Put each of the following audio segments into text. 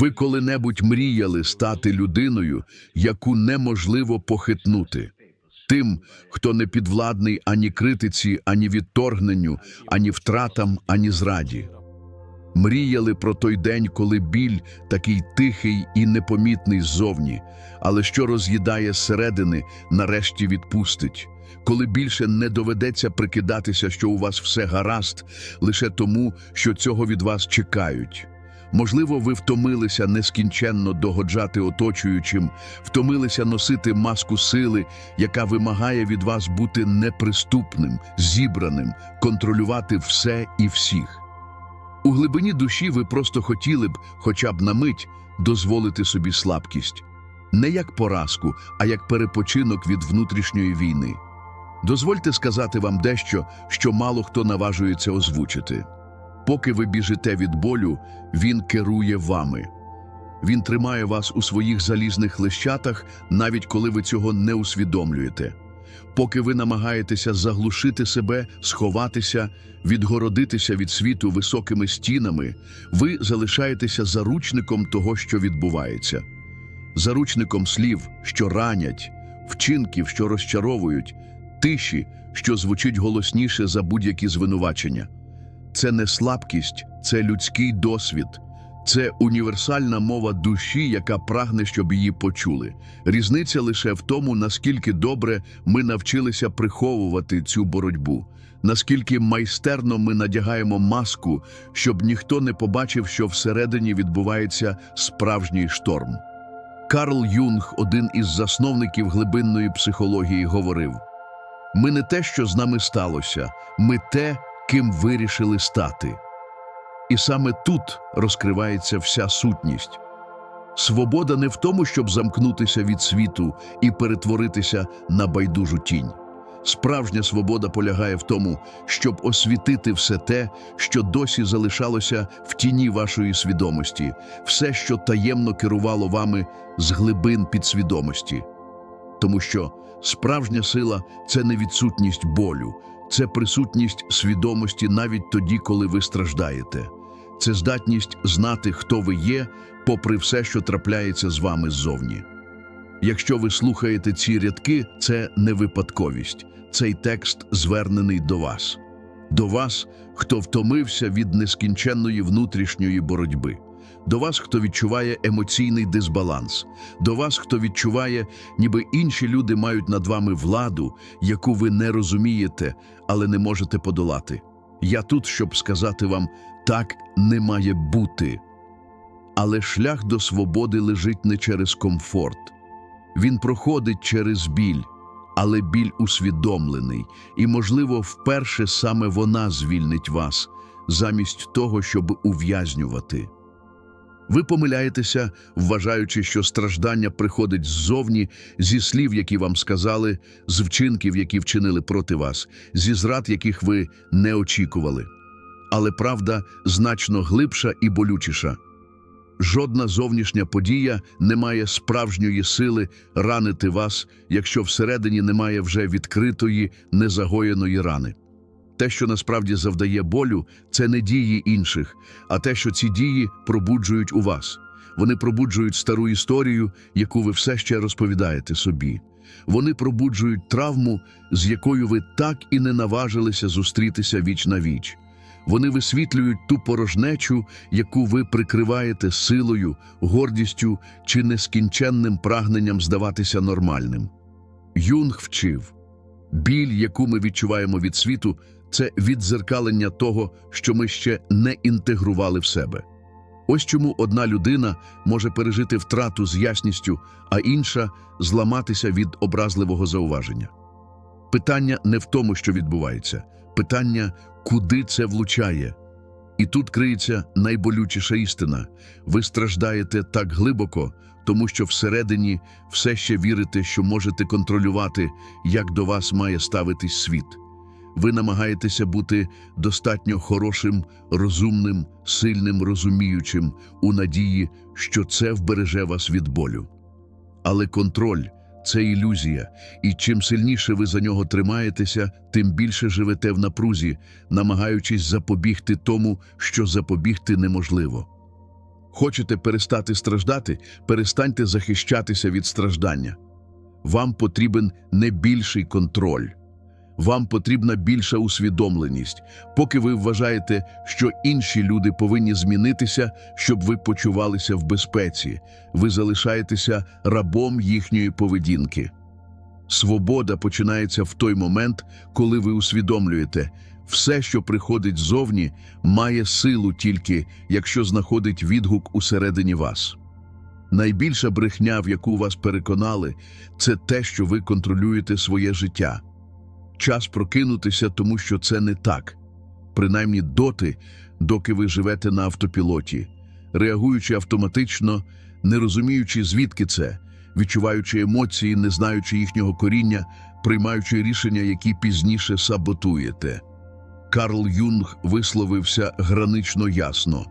Ви коли-небудь мріяли стати людиною, яку неможливо похитнути. Тим, хто не підвладний ані критиці, ані відторгненню, ані втратам, ані зраді. Мріяли про той день, коли біль такий тихий і непомітний ззовні, але що роз'їдає зсередини, нарешті відпустить, коли більше не доведеться прикидатися, що у вас все гаразд, лише тому, що цього від вас чекають. Можливо, ви втомилися нескінченно догоджати оточуючим, втомилися носити маску сили, яка вимагає від вас бути неприступним, зібраним, контролювати все і всіх. У глибині душі ви просто хотіли б, хоча б на мить, дозволити собі слабкість. Не як поразку, а як перепочинок від внутрішньої війни. Дозвольте сказати вам дещо, що мало хто наважується озвучити. Поки ви біжите від болю, він керує вами. Він тримає вас у своїх залізних лищатах, навіть коли ви цього не усвідомлюєте. Поки ви намагаєтеся заглушити себе, сховатися, відгородитися від світу високими стінами, ви залишаєтеся заручником того, що відбувається, заручником слів, що ранять, вчинків, що розчаровують, тиші, що звучить голосніше за будь-які звинувачення. Це не слабкість, це людський досвід. Це універсальна мова душі, яка прагне, щоб її почули. Різниця лише в тому, наскільки добре ми навчилися приховувати цю боротьбу, наскільки майстерно ми надягаємо маску, щоб ніхто не побачив, що всередині відбувається справжній шторм. Карл Юнг, один із засновників глибинної психології, говорив: ми не те, що з нами сталося, ми те, ким вирішили стати. І саме тут розкривається вся сутність. Свобода не в тому, щоб замкнутися від світу і перетворитися на байдужу тінь. Справжня свобода полягає в тому, щоб освітити все те, що досі залишалося в тіні вашої свідомості, все, що таємно керувало вами з глибин підсвідомості. Тому що справжня сила це не відсутність болю, це присутність свідомості навіть тоді, коли ви страждаєте. Це здатність знати, хто ви є, попри все, що трапляється з вами ззовні. Якщо ви слухаєте ці рядки, це не випадковість, цей текст звернений до вас, до вас, хто втомився від нескінченної внутрішньої боротьби, до вас, хто відчуває емоційний дисбаланс, до вас, хто відчуває, ніби інші люди мають над вами владу, яку ви не розумієте, але не можете подолати. Я тут, щоб сказати вам, так не має бути. Але шлях до свободи лежить не через комфорт. Він проходить через біль, але біль усвідомлений, і, можливо, вперше саме вона звільнить вас, замість того, щоб ув'язнювати. Ви помиляєтеся, вважаючи, що страждання приходить ззовні, зі слів, які вам сказали, з вчинків, які вчинили проти вас, зі зрад, яких ви не очікували. Але правда значно глибша і болючіша. Жодна зовнішня подія не має справжньої сили ранити вас, якщо всередині немає вже відкритої, незагоєної рани. Те, що насправді завдає болю, це не дії інших, а те, що ці дії пробуджують у вас. Вони пробуджують стару історію, яку ви все ще розповідаєте собі. Вони пробуджують травму, з якою ви так і не наважилися зустрітися віч на віч. Вони висвітлюють ту порожнечу, яку ви прикриваєте силою, гордістю чи нескінченним прагненням здаватися нормальним. Юнг вчив біль, яку ми відчуваємо від світу, це віддзеркалення того, що ми ще не інтегрували в себе. Ось чому одна людина може пережити втрату з ясністю, а інша зламатися від образливого зауваження. Питання не в тому, що відбувається, питання, куди це влучає. І тут криється найболючіша істина. Ви страждаєте так глибоко, тому що всередині все ще вірите, що можете контролювати, як до вас має ставитись світ. Ви намагаєтеся бути достатньо хорошим, розумним, сильним, розуміючим, у надії, що це вбереже вас від болю. Але контроль це ілюзія, і чим сильніше ви за нього тримаєтеся, тим більше живете в напрузі, намагаючись запобігти тому, що запобігти неможливо. Хочете перестати страждати, перестаньте захищатися від страждання. Вам потрібен не більший контроль. Вам потрібна більша усвідомленість, поки ви вважаєте, що інші люди повинні змінитися, щоб ви почувалися в безпеці. Ви залишаєтеся рабом їхньої поведінки. Свобода починається в той момент, коли ви усвідомлюєте, все, що приходить ззовні, має силу тільки, якщо знаходить відгук усередині вас. Найбільша брехня, в яку вас переконали, це те, що ви контролюєте своє життя. Час прокинутися, тому що це не так, принаймні доти, доки ви живете на автопілоті, реагуючи автоматично, не розуміючи, звідки це, відчуваючи емоції, не знаючи їхнього коріння, приймаючи рішення, які пізніше саботуєте. Карл Юнг висловився гранично ясно.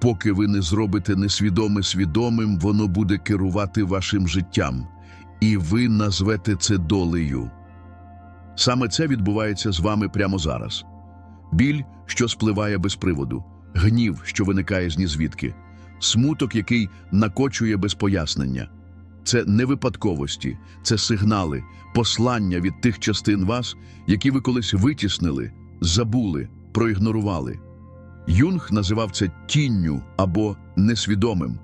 Поки ви не зробите несвідоме свідомим, воно буде керувати вашим життям, і ви назвете це долею. Саме це відбувається з вами прямо зараз. Біль, що спливає без приводу, гнів, що виникає з нізвідки, смуток, який накочує без пояснення. Це не випадковості, це сигнали, послання від тих частин вас, які ви колись витіснили, забули, проігнорували. Юнг називав це тінню або несвідомим.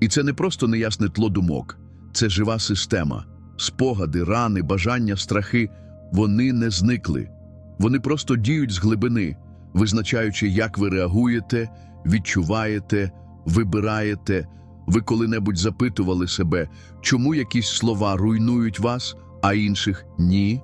І це не просто неясне тло думок, це жива система. Спогади, рани, бажання, страхи вони не зникли. Вони просто діють з глибини, визначаючи, як ви реагуєте, відчуваєте, вибираєте. Ви коли-небудь запитували себе, чому якісь слова руйнують вас, а інших ні?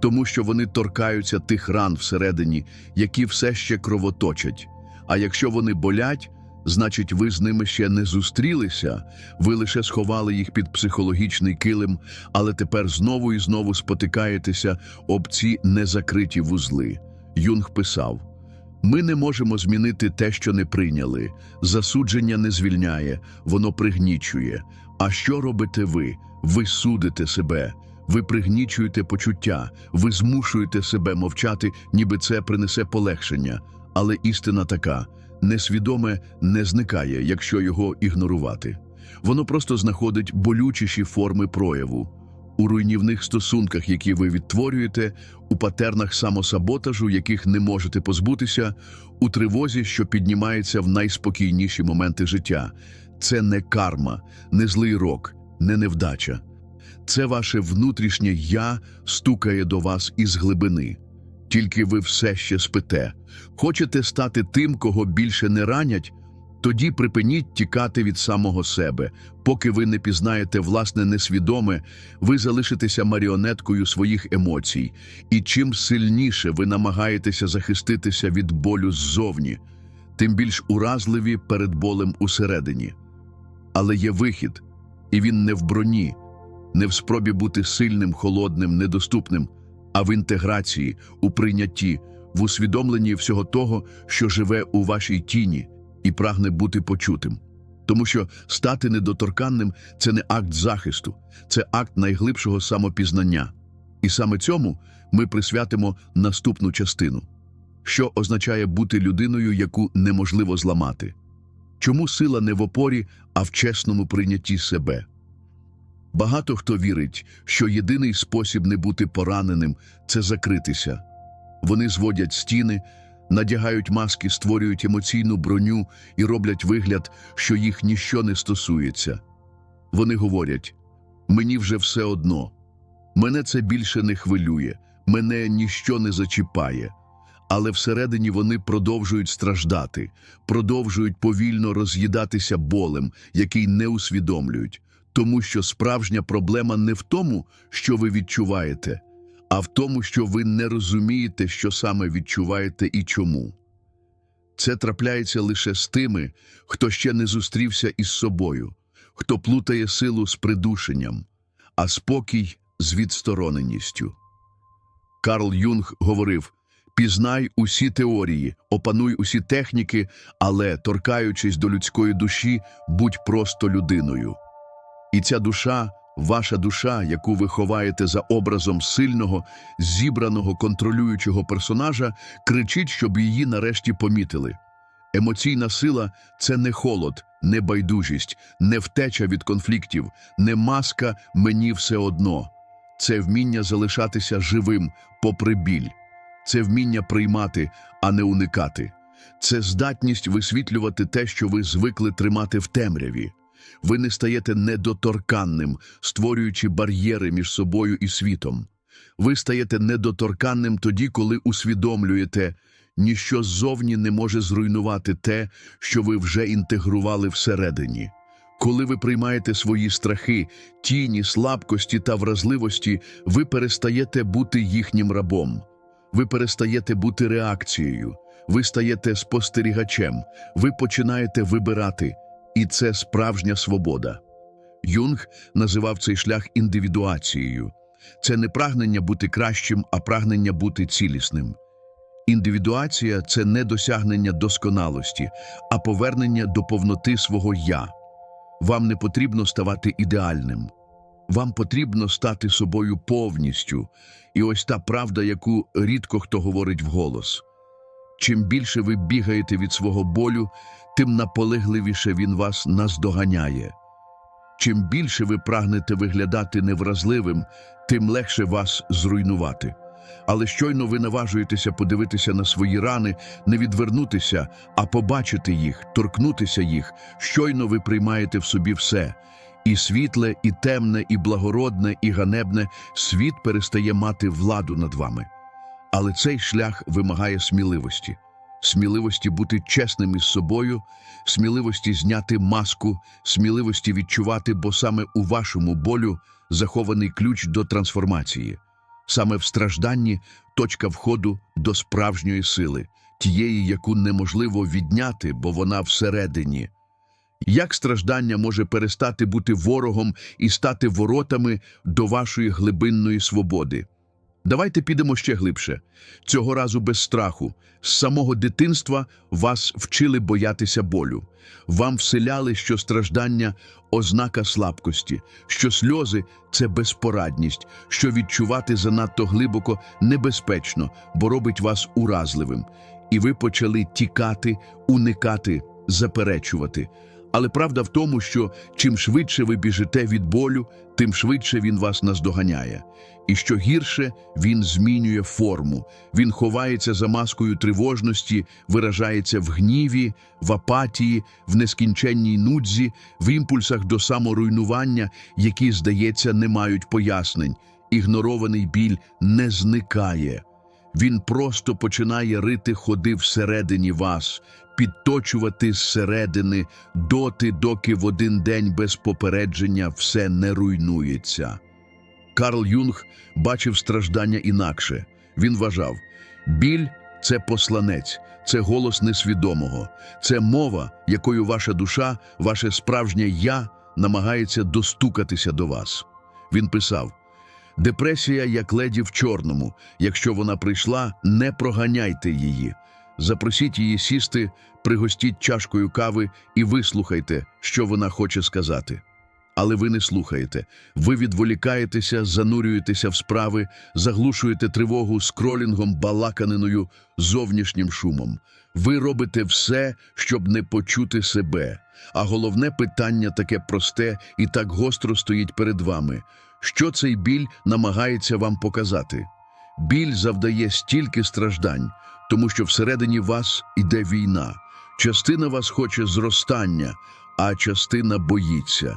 Тому що вони торкаються тих ран всередині, які все ще кровоточать. А якщо вони болять, значить, ви з ними ще не зустрілися, ви лише сховали їх під психологічний килим, але тепер знову і знову спотикаєтеся об ці незакриті вузли. Юнг писав: ми не можемо змінити те, що не прийняли. Засудження не звільняє, воно пригнічує. А що робите ви? Ви судите себе. Ви пригнічуєте почуття, ви змушуєте себе мовчати, ніби це принесе полегшення. Але істина така: несвідоме не зникає, якщо його ігнорувати. Воно просто знаходить болючіші форми прояву у руйнівних стосунках, які ви відтворюєте, у патернах самосаботажу, яких не можете позбутися, у тривозі, що піднімається в найспокійніші моменти життя. Це не карма, не злий рок, не невдача. Це ваше внутрішнє я стукає до вас із глибини. Тільки ви все ще спите. Хочете стати тим, кого більше не ранять? Тоді припиніть тікати від самого себе. Поки ви не пізнаєте власне несвідоме, ви залишитеся маріонеткою своїх емоцій. І чим сильніше ви намагаєтеся захиститися від болю ззовні, тим більш уразливі перед болем усередині. Але є вихід, і він не в броні, не в спробі бути сильним, холодним, недоступним, а в інтеграції, у прийнятті, в усвідомленні всього того, що живе у вашій тіні і прагне бути почутим. Тому що стати недоторканним це не акт захисту, це акт найглибшого самопізнання. І саме цьому ми присвятимо наступну частину, що означає бути людиною, яку неможливо зламати. Чому сила не в опорі, а в чесному прийнятті себе? Багато хто вірить, що єдиний спосіб не бути пораненим це закритися. Вони зводять стіни, надягають маски, створюють емоційну броню і роблять вигляд, що їх ніщо не стосується. Вони говорять: мені вже все одно, мене це більше не хвилює, мене ніщо не зачіпає. Але всередині вони продовжують страждати, продовжують повільно роз'їдатися болем, який не усвідомлюють, тому що справжня проблема не в тому, що ви відчуваєте, а в тому, що ви не розумієте, що саме відчуваєте і чому. Це трапляється лише з тими, хто ще не зустрівся із собою, хто плутає силу з придушенням, а спокій з відстороненістю. Карл Юнг говорив: пізнай усі теорії, опануй усі техніки, але, торкаючись до людської душі, будь просто людиною. І ця душа, ваша душа, яку ви ховаєте за образом сильного, зібраного, контролюючого персонажа, кричить, щоб її нарешті помітили. Емоційна сила це не холод, не байдужість, не втеча від конфліктів, не маска мені все одно. Це вміння залишатися живим попри біль. Це вміння приймати, а не уникати. Це здатність висвітлювати те, що ви звикли тримати в темряві. Ви не стаєте недоторканним, створюючи бар'єри між собою і світом. Ви стаєте недоторканним тоді, коли усвідомлюєте, ніщо ззовні не може зруйнувати те, що ви вже інтегрували всередині. Коли ви приймаєте свої страхи, тіні, слабкості та вразливості, ви перестаєте бути їхнім рабом. Ви перестаєте бути реакцією, ви стаєте спостерігачем, ви починаєте вибирати, і це справжня свобода. Юнг називав цей шлях індивідуацією. Це не прагнення бути кращим, а прагнення бути цілісним. Індивідуація це не досягнення досконалості, а повернення до повноти свого я. Вам не потрібно ставати ідеальним. Вам потрібно стати собою повністю. І ось та правда, яку рідко хто говорить вголос. Чим більше ви бігаєте від свого болю, тим наполегливіше він вас наздоганяє. Чим більше ви прагнете виглядати невразливим, тим легше вас зруйнувати. Але щойно ви наважуєтеся подивитися на свої рани, не відвернутися, а побачити їх, торкнутися їх, щойно ви приймаєте в собі все. І світле, і темне, і благородне, і ганебне світ перестає мати владу над вами. Але цей шлях вимагає сміливості, сміливості бути чесним із собою, сміливості зняти маску, сміливості відчувати, бо саме у вашому болю захований ключ до трансформації. Саме в стражданні точка входу до справжньої сили, тієї, яку неможливо відняти, бо вона всередині. Як страждання може перестати бути ворогом і стати воротами до вашої глибинної свободи? Давайте підемо ще глибше. Цього разу без страху. З самого дитинства вас вчили боятися болю. Вам вселяли, що страждання ознака слабкості, що сльози це безпорадність, що відчувати занадто глибоко небезпечно, бо робить вас уразливим. І ви почали тікати, уникати, заперечувати. Але правда в тому, що чим швидше ви біжите від болю, тим швидше він вас наздоганяє. І що гірше, він змінює форму. Він ховається за маскою тривожності, виражається в гніві, в апатії, в нескінченній нудзі, в імпульсах до саморуйнування, які, здається, не мають пояснень. Ігнорований біль не зникає. Він просто починає рити ходи всередині вас, підточувати зсередини доти, доки в один день без попередження все не руйнується. Карл Юнг бачив страждання інакше. Він вважав, біль це посланець, це голос несвідомого, це мова, якою ваша душа, ваше справжнє я намагається достукатися до вас. Він писав: Депресія, як леді в чорному. Якщо вона прийшла, не проганяйте її. Запросіть її сісти, пригостіть чашкою кави і вислухайте, що вона хоче сказати. Але ви не слухаєте. Ви відволікаєтеся, занурюєтеся в справи, заглушуєте тривогу скролінгом, балаканиною, зовнішнім шумом. Ви робите все, щоб не почути себе. А головне питання таке просте і так гостро стоїть перед вами. Що цей біль намагається вам показати? Біль завдає стільки страждань, тому що всередині вас іде війна. Частина вас хоче зростання, а частина боїться.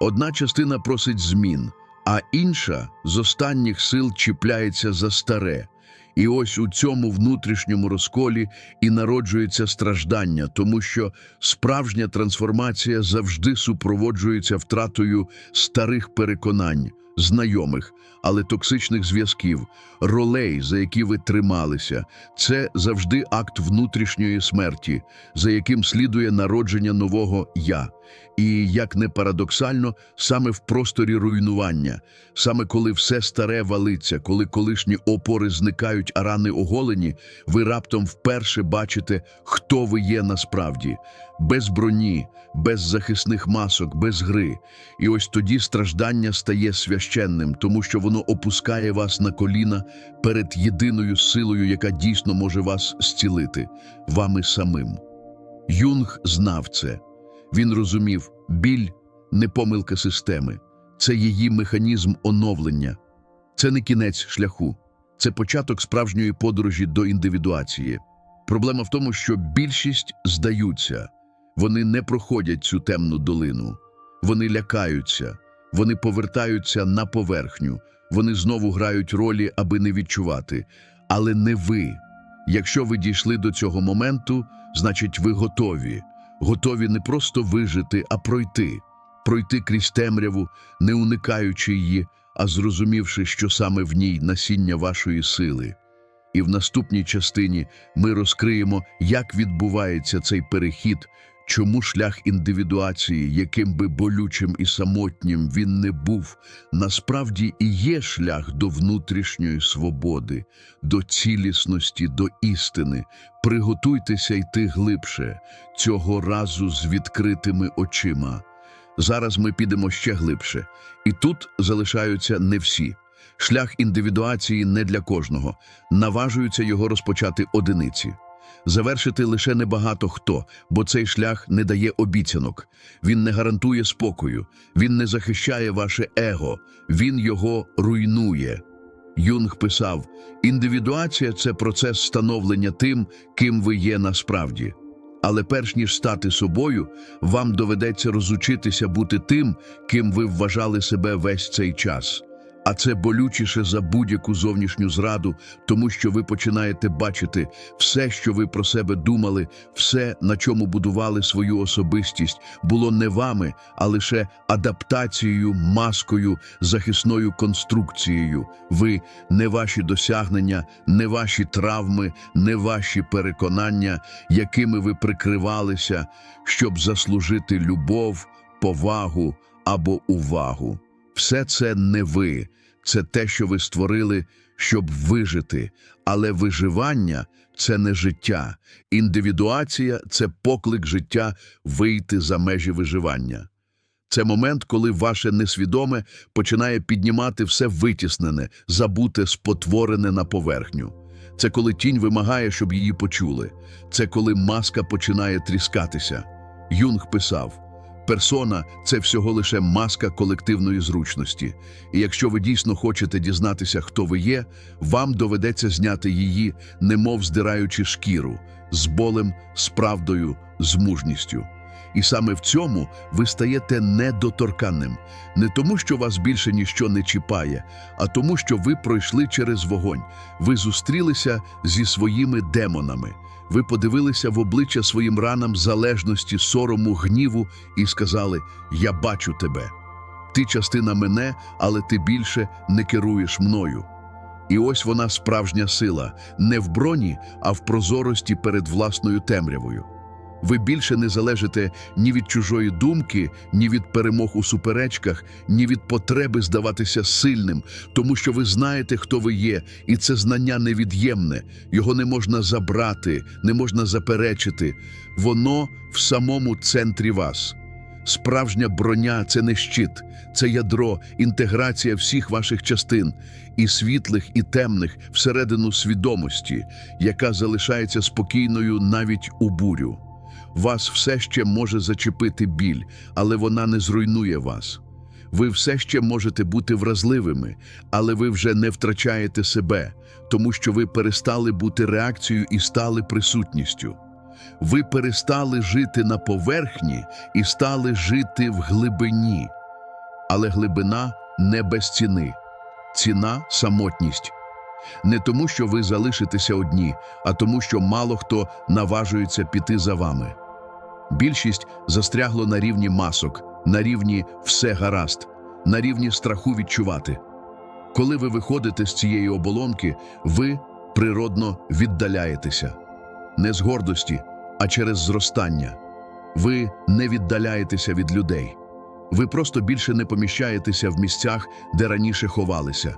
Одна частина просить змін, а інша з останніх сил чіпляється за старе. І ось у цьому внутрішньому розколі і народжується страждання, тому що справжня трансформація завжди супроводжується втратою старих переконань, знайомих, але токсичних зв'язків, ролей, за які ви трималися. Це завжди акт внутрішньої смерті, за яким слідує народження нового я. І, як не парадоксально, саме в просторі руйнування, саме коли все старе валиться, коли колишні опори зникають, а рани оголені, ви раптом вперше бачите, хто ви є насправді, без броні, без захисних масок, без гри. І ось тоді страждання стає священним, тому що воно опускає вас на коліна перед єдиною силою, яка дійсно може вас зцілити, вами самим. Юнг знав це. Він розумів, біль не помилка системи, це її механізм оновлення. Це не кінець шляху, це початок справжньої подорожі до індивідуації. Проблема в тому, що більшість здаються, вони не проходять цю темну долину, вони лякаються, вони повертаються на поверхню, вони знову грають ролі, аби не відчувати. Але не ви. Якщо ви дійшли до цього моменту, значить ви готові. Готові не просто вижити, а пройти. Пройти крізь темряву, не уникаючи її, а зрозумівши, що саме в ній насіння вашої сили. І в наступній частині ми розкриємо, як відбувається цей перехід, чому шлях індивідуації, яким би болючим і самотнім він не був, насправді і є шлях до внутрішньої свободи, до цілісності, до істини. Приготуйтеся йти глибше, цього разу з відкритими очима. Зараз ми підемо ще глибше, і тут залишаються не всі. Шлях індивідуації не для кожного. Наважуються його розпочати одиниці. Завершити лише небагато хто, бо цей шлях не дає обіцянок. Він не гарантує спокою, він не захищає ваше его, він його руйнує. Юнг писав: індивідуація це процес становлення тим, ким ви є насправді. Але перш ніж стати собою, вам доведеться розучитися бути тим, ким ви вважали себе весь цей час. А це болючіше за будь-яку зовнішню зраду, тому що ви починаєте бачити все, що ви про себе думали, все, на чому будували свою особистість, було не вами, а лише адаптацією, маскою, захисною конструкцією. Ви не ваші досягнення, не ваші травми, не ваші переконання, якими ви прикривалися, щоб заслужити любов, повагу або увагу. Все це не ви, це те, що ви створили, щоб вижити. Але виживання це не життя. Індивідуація це поклик життя вийти за межі виживання. Це момент, коли ваше несвідоме починає піднімати все витіснене, забуте, спотворене на поверхню. Це коли тінь вимагає, щоб її почули. Це коли маска починає тріскатися. Юнг писав. Персона це всього лише маска колективної зручності. І якщо ви дійсно хочете дізнатися, хто ви є, вам доведеться зняти її, немов здираючи шкіру, з болем, з правдою, з мужністю. І саме в цьому ви стаєте недоторканним, не тому, що вас більше ніщо не чіпає, а тому, що ви пройшли через вогонь, ви зустрілися зі своїми демонами. Ви подивилися в обличчя своїм ранам залежності, сорому, гніву і сказали: Я бачу тебе. Ти частина мене, але ти більше не керуєш мною. І ось вона справжня сила, не в броні, а в прозорості перед власною темрявою. Ви більше не залежите ні від чужої думки, ні від перемог у суперечках, ні від потреби здаватися сильним, тому що ви знаєте, хто ви є, і це знання невід'ємне, його не можна забрати, не можна заперечити. Воно в самому центрі вас. Справжня броня це не щит, це ядро, інтеграція всіх ваших частин, і світлих, і темних, всередину свідомості, яка залишається спокійною навіть у бурю. Вас все ще може зачепити біль, але вона не зруйнує вас. Ви все ще можете бути вразливими, але ви вже не втрачаєте себе, тому що ви перестали бути реакцією і стали присутністю. Ви перестали жити на поверхні і стали жити в глибині. Але глибина не без ціни. Ціна самотність. Не тому, що ви залишитеся одні, а тому, що мало хто наважується піти за вами. Більшість застрягло на рівні масок, на рівні все гаразд, на рівні страху відчувати. Коли ви виходите з цієї оболонки, ви природно віддаляєтеся. Не з гордості, а через зростання. Ви не віддаляєтеся від людей. Ви просто більше не поміщаєтеся в місцях, де раніше ховалися.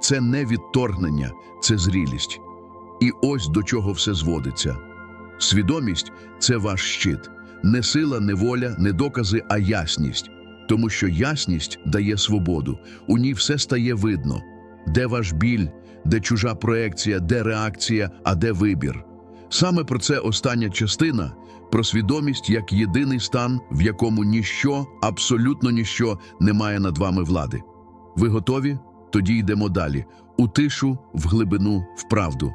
Це не відторгнення, це зрілість. І ось до чого все зводиться. Свідомість це ваш щит, не сила, не воля, не докази, а ясність. Тому що ясність дає свободу, у ній все стає видно. Де ваш біль, де чужа проекція, де реакція, а де вибір. Саме про це остання частина про свідомість як єдиний стан, в якому ніщо, абсолютно ніщо не має над вами влади. Ви готові? Тоді йдемо далі. У тишу, в глибину, в правду.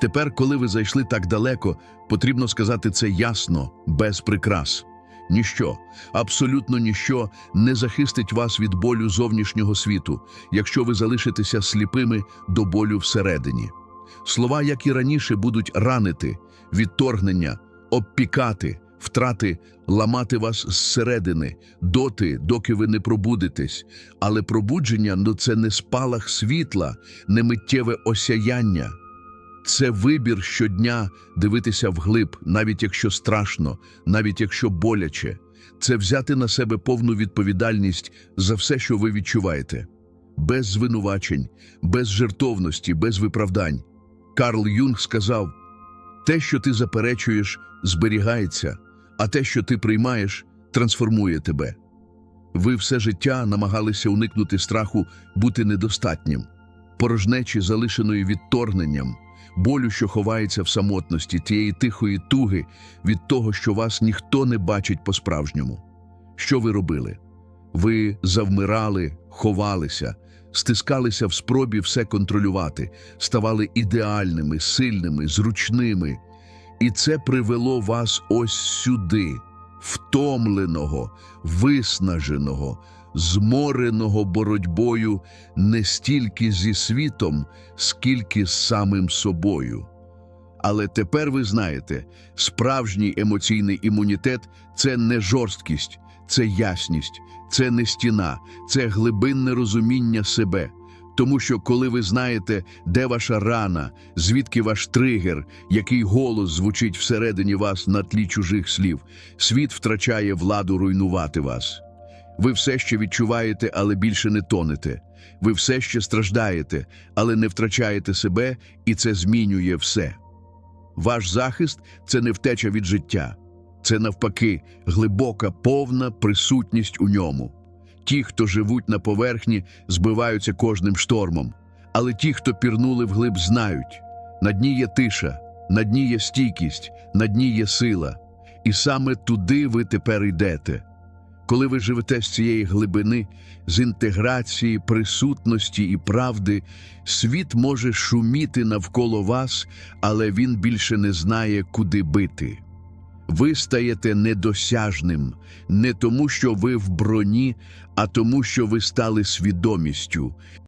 Тепер, коли ви зайшли так далеко, потрібно сказати це ясно, без прикрас. Ніщо, абсолютно ніщо не захистить вас від болю зовнішнього світу, якщо ви залишитеся сліпими до болю всередині. Слова, як і раніше, будуть ранити, відторгнення, обпікати, втрати, ламати вас зсередини, доти, доки ви не пробудетесь. Але пробудження ну, це не спалах світла, не миттєве осяяння. Це вибір щодня дивитися вглиб, навіть якщо страшно, навіть якщо боляче. Це взяти на себе повну відповідальність за все, що ви відчуваєте. Без звинувачень, без жертовності, без виправдань. Карл Юнг сказав: те, що ти заперечуєш, зберігається, а те, що ти приймаєш, трансформує тебе. Ви все життя намагалися уникнути страху бути недостатнім, порожнечі, залишеної відторгненням, болю, що ховається в самотності, тієї тихої туги від того, що вас ніхто не бачить по-справжньому. Що ви робили? Ви завмирали, ховалися, стискалися в спробі все контролювати, ставали ідеальними, сильними, зручними. І це привело вас ось сюди, втомленого, виснаженого, змореного боротьбою не стільки зі світом, скільки з самим собою. Але тепер ви знаєте, справжній емоційний імунітет це не жорсткість, це ясність, це не стіна, це глибинне розуміння себе. Тому що коли ви знаєте, де ваша рана, звідки ваш тригер, який голос звучить всередині вас на тлі чужих слів, світ втрачає владу руйнувати вас. Ви все ще відчуваєте, але більше не тонете. Ви все ще страждаєте, але не втрачаєте себе, і це змінює все. Ваш захист це не втеча від життя, це навпаки глибока, повна присутність у ньому. Ті, хто живуть на поверхні, збиваються кожним штормом, але ті, хто пірнули вглиб, знають на дні є тиша, на дні є стійкість, на дні є сила, і саме туди ви тепер йдете. Коли ви живете з цієї глибини, з інтеграції, присутності і правди, світ може шуміти навколо вас, але він більше не знає, куди бити. Ви стаєте недосяжним не тому, що ви в броні, а тому, що ви стали свідомістю,